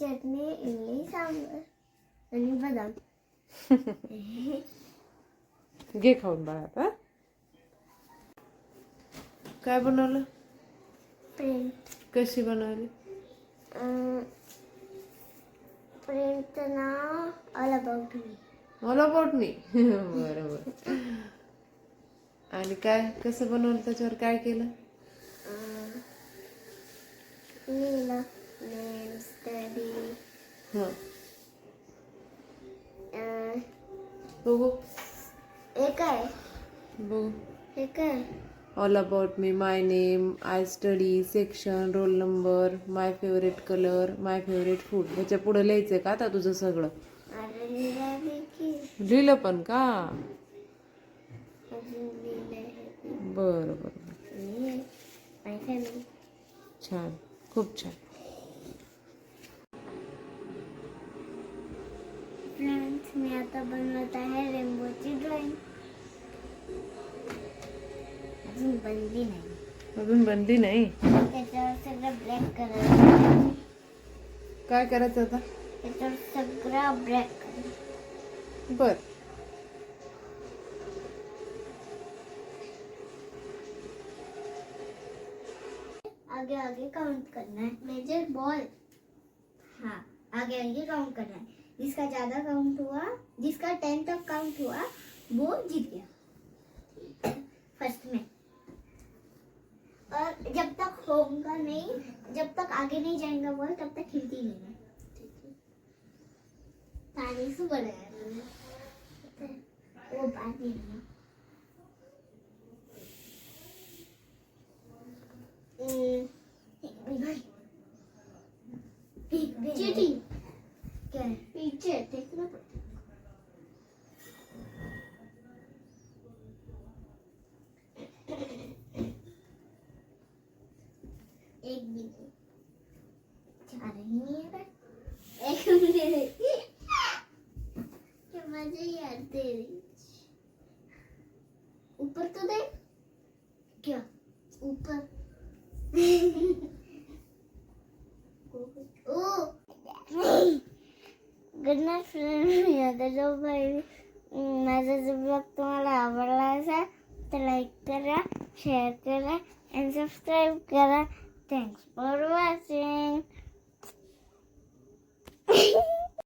चटणी इडली सांबर आणि बदाम घे खाऊन बाळा आता काय बनवलं प्रिंट कशी बनवली प्रिंटचं नाव ऑल अबाउट मी मला पोटणी बरोबर आणि काय कसं बनवलं त्याच्यावर काय केलं लिहिलं हं बघू हे काय बघू हे काय all about me my name I study section roll number my favourite colour my favourite food ह्याच्या पुढे लिहायचंय का आता तुझं सगळं? अरे लिहिलं की. लिहिलं पण का? अजून लिहिलं बरं बरं बरं. माय फॅमिली छान. खूप छान. फ्रेंड्स मी आता बनवत आहे रेनबोची ड्रॉइंग अजून बनली नाही। अजून बनली नाही? त्याच्यावर सगळं ब्लॅक कलर काय करायचं आता? त्याच्यावर सगळं ब्लॅक कलर बर. आगे आगे काउंट करना है। मेजर बॉल हाँ आगे आगे काउंट करना है। जिसका ज़्यादा काउंट हुआ, जिसका टेन तक काउंट हुआ, वो जीत गया। फ़र्स्ट में। और जब तक होगा नहीं, जब तक आगे नहीं जाएगा बॉल तब तक हिलती नहीं है। पानी से बढ़ाया वो पानी नहीं चीटिंग क्या है पीछे देखना पड़ता है। एक मिनट जा रही नहीं है एक मिनट क्या मजा ही आते ऊपर तो देख क्या ऊपर गुड फ्रेंड आता जो ब्लॉग तुम्हाला आवडला असेल करा शेअर करा एंड सबस्क्राईब करा थँक्स फॉर वॉचिंग